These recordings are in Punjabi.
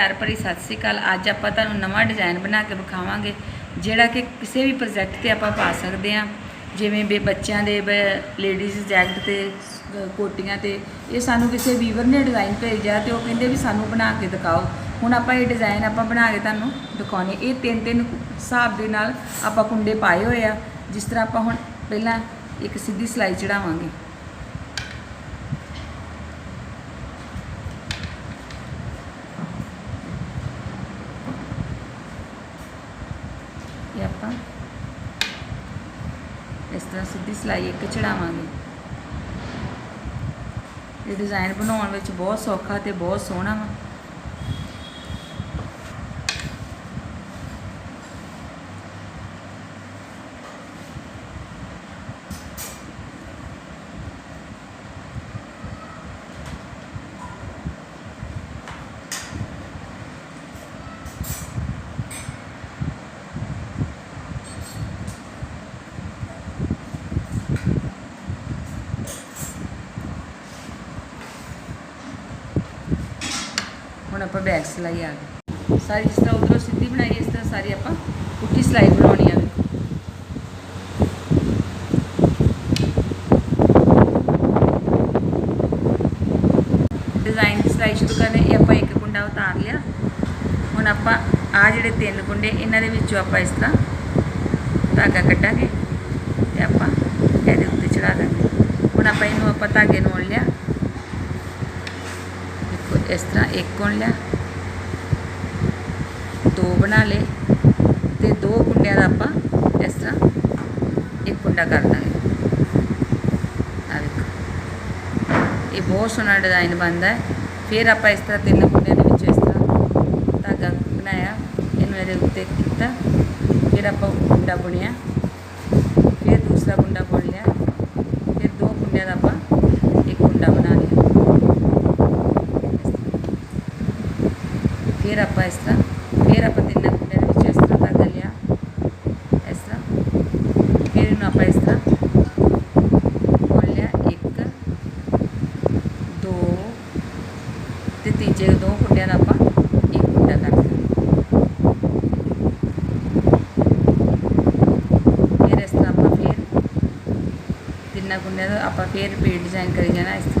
ਪਿਆਰ ਭਰੀ ਸਤਿ ਸ੍ਰੀ ਅਕਾਲ। ਅੱਜ ਆਪਾਂ ਤੁਹਾਨੂੰ ਨਵਾਂ ਡਿਜ਼ਾਈਨ ਬਣਾ ਕੇ ਵਿਖਾਵਾਂਗੇ, ਜਿਹੜਾ ਕਿ ਕਿਸੇ ਵੀ ਪ੍ਰੋਜੈਕਟ ਤੇ ਆਪਾਂ ਪਾ ਸਕਦੇ ਹਾਂ। ਜਿਵੇਂ ਬੇ ਬੱਚਿਆਂ ਦੇ ਲੇਡੀਜ਼ ਜੈਕਟ ਤੇ ਕੋਟੀਆਂ ਤੇ, ਇਹ ਸਾਨੂੰ ਕਿਸੇ ਵੀਵਰ ਨੇ ਡਿਜ਼ਾਈਨ ਭੇਜਿਆ ਤੇ ਉਹ ਕਹਿੰਦੇ ਵੀ ਸਾਨੂੰ ਬਣਾ ਕੇ ਦਿਖਾਓ। ਹੁਣ ਆਪਾਂ ਇਹ ਡਿਜ਼ਾਈਨ ਆਪਾਂ ਬਣਾ ਕੇ ਤੁਹਾਨੂੰ ਦਿਖਾਉਣੇ। ਇਹ ਤਿੰਨ ਤਿੰਨ ਹਿਸਾਬ ਦੇ ਨਾਲ ਆਪਾਂ ਕੁੰਡੇ ਪਾਏ ਹੋਏ ਆ। ਜਿਸ ਤਰ੍ਹਾਂ ਆਪਾਂ ਹੁਣ ਪਹਿਲਾਂ ਇੱਕ ਸਿੱਧੀ ਸਲਾਈ ਚੜਾਵਾਂਗੇ ਇਹ ਆਪਾਂ ਇਸ ਸਿੱਧੀ ਸਲਾਈ ਇੱਕ ਚੜਾਵਾਂਗੇ। ਇਹ ਡਿਜ਼ਾਈਨ ਬਣਾਉਣ ਵਿੱਚ ਬਹੁਤ ਸੌਖਾ ਤੇ ਬਹੁਤ ਸੋਹਣਾ ਵਾ। ਆਪਾਂ ਬੈਕ ਸਿਲਾਈ ਆ। ਗਈ ਸਾਰੀ ਜਿਸ ਤਰ੍ਹਾਂ ਉਧਰੋਂ ਸਿੱਧੀ ਬਣਾਈ, ਇਸ ਤਰ੍ਹਾਂ ਸਾਰੀ ਆਪਾਂ ਪੁੱਠੀ ਸਿਲਾਈ ਬਣਾਉਣੀ ਆ। ਵੇਖੋ ਡਿਜ਼ਾਈਨ ਦੀ ਸਿਲਾਈ ਸ਼ੁਰੂ ਕਰਨੇ, ਇਹ ਆਪਾਂ ਇੱਕ ਕੁੰਡਾ ਉਤਾਰ ਲਿਆ। ਹੁਣ ਆਪਾਂ ਆ ਜਿਹੜੇ ਤਿੰਨ ਕੁੰਡੇ, ਇਹਨਾਂ ਦੇ ਵਿੱਚੋਂ ਆਪਾਂ ਇਸ ਤਰ੍ਹਾਂ ਧਾਗਾ ਕੱਢਾਂਗੇ ਤੇ ਆਪਾਂ ਇਹਦੇ ਉੱਤੇ ਚੜਾ ਦਾਂਗੇ। ਹੁਣ ਆਪਾਂ ਇਹਨੂੰ ਆਪਾਂ ਧਾਗੇ ਨੂੰ ਲਿਆ। ਦੇਖੋ ਇਸ ਤਰ੍ਹਾਂ ਇੱਕ ਗੁਣ ਲਿਆ। ਦੋ ਬਣਾ ਲਏ ਤੇ ਦੋ ਕੁੰਡਿਆਂ ਦਾ ਆਪਾਂ ਇਸ ਤਰ੍ਹਾਂ ਇੱਕ ਕੁੰਡਾ ਕਰ ਦਾਂਗੇ। ਆ ਵੇਖੋ ਇਹ ਬਹੁਤ ਸੋਹਣਾ ਡਿਜ਼ਾਈਨ ਬਣਦਾ ਹੈ। ਫਿਰ ਆਪਾਂ ਇਸ ਤਰ੍ਹਾਂ ਤਿੰਨ ਕੁੰਡਿਆਂ ਦੇ ਵਿੱਚ ਇਸ ਤਰ੍ਹਾਂ ਧਾਗਾ ਬਣਾਇਆ, ਇਹਨੂੰ ਇਹਦੇ ਉੱਤੇ ਕੀਤਾ। ਫਿਰ ਆਪਾਂ ਗੁੰਡਾ ਬੁਣਿਆ। ਫਿਰ ਦੂਸਰਾ ਕੁੰਡਾ ਬੁਣ ਲਿਆ ਫਿਰ ਦੋ ਕੁੰਡਿਆਂ ਦਾ ਆਪਾਂ ਇੱਕ ਕੁੰਡਾ ਬਣਾ ਲਿਆ ਫਿਰ ਆਪਾਂ ਇਸ ਤਰ੍ਹਾਂ, ਫਿਰ ਆਪਾਂ ਤਿੰਨਾਂ ਕੁੰਡਿਆਂ ਦੇ ਵਿੱਚ ਇਸ ਤਰ੍ਹਾਂ ਧਾਗਾ ਲਿਆ। ਇਸ ਤਰ੍ਹਾਂ, ਫਿਰ ਇਹਨੂੰ ਆਪਾਂ ਇਸ ਤਰ੍ਹਾਂ ਬੁਣ ਲਿਆ, ਇੱਕ, ਦੋ ਤੇ ਤੀਜੇ ਦੋ ਕੁੰਡਿਆਂ ਦਾ ਆਪਾਂ ਇੱਕ ਕੁੰਡਾ ਕਰ ਦਿੰਦੇ ਫਿਰ ਇਸ ਤਰ੍ਹਾਂ ਆਪਾਂ ਫਿਰ ਤਿੰਨਾਂ ਕੁੰਡਿਆਂ ਦਾ ਆਪਾਂ ਫਿਰ ਰਿਪੀਟ ਡਿਜ਼ਾਈਨ ਕਰੀ ਜਾਣਾ ਇਸ ਤਰ੍ਹਾਂ।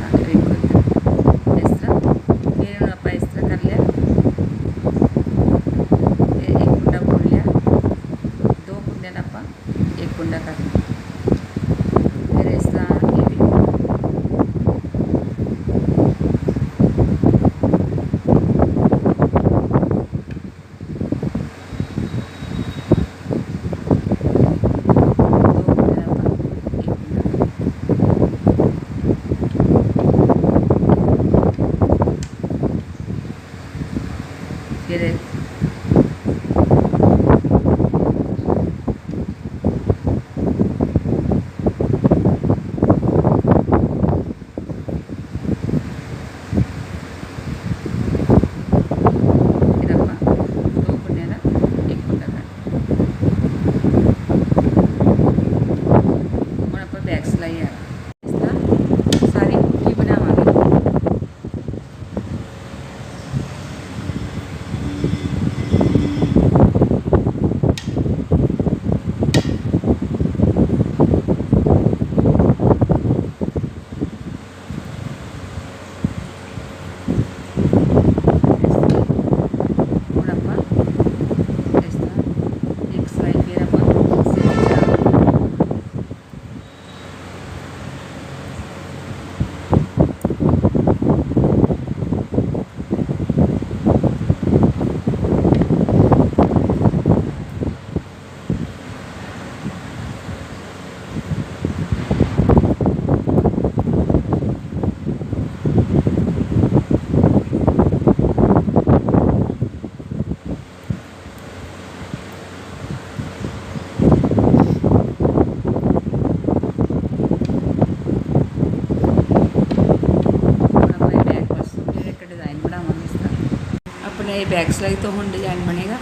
ਮੇਰਾ ਇਹ ਬੈਕ ਸਲਾਈ ਤੋਂ ਹੁਣ ਡਿਜ਼ਾਈਨ ਬਣੇਗਾ।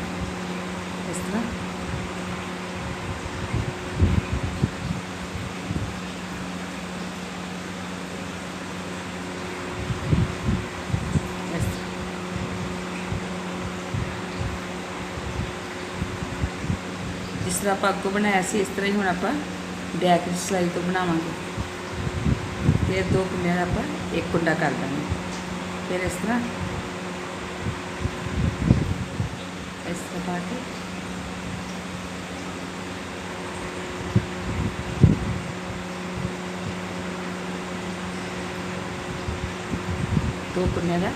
ਇਸ ਤਰ੍ਹਾਂ। ਜਿਸ ਤਰ੍ਹਾਂ ਆਪਾਂ ਅੱਗੋਂ ਬਣਾਇਆ ਸੀ, ਇਸ ਤਰ੍ਹਾਂ ਹੀ ਹੁਣ ਆਪਾਂ ਬੈਕ ਸਲਾਈ ਤੋਂ ਬਣਾਵਾਂਗੇ। ਫਿਰ ਦੋ ਕੁੰਡਿਆਂ ਦਾ ਆਪਾਂ ਇੱਕ ਕੁੰਡਾ ਕਰ ਦਾਂਗੇ। ਫਿਰ ਇਸ ਤਰ੍ਹਾਂ। ਇਸ ਤਰ੍ਹਾਂ ਪਾ ਕੇ ਦੋ ਕੁੰਡਿਆਂ ਦਾ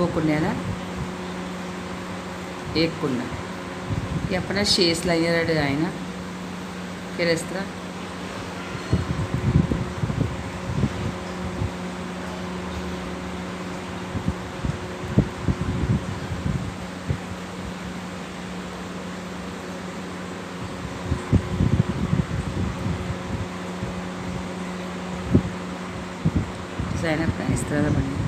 ਦੋ ਕੁੰਡਿਆਂ ਦਾ ਇੱਕ ਕੁੰਡਾ ਇਹ ਆਪਣਾ 6 ਸਲਾਈਆਂ ਦਾ ਡਿਜ਼ਾਈਨ ਆ ਫਿਰ ਇਸ ਤਰ੍ਹਾਂ ਡਿਜ਼ਾਈਨ ਆਪਣਾ ਇਸ ਤਰ੍ਹਾਂ ਦਾ ਬਣੇਗਾ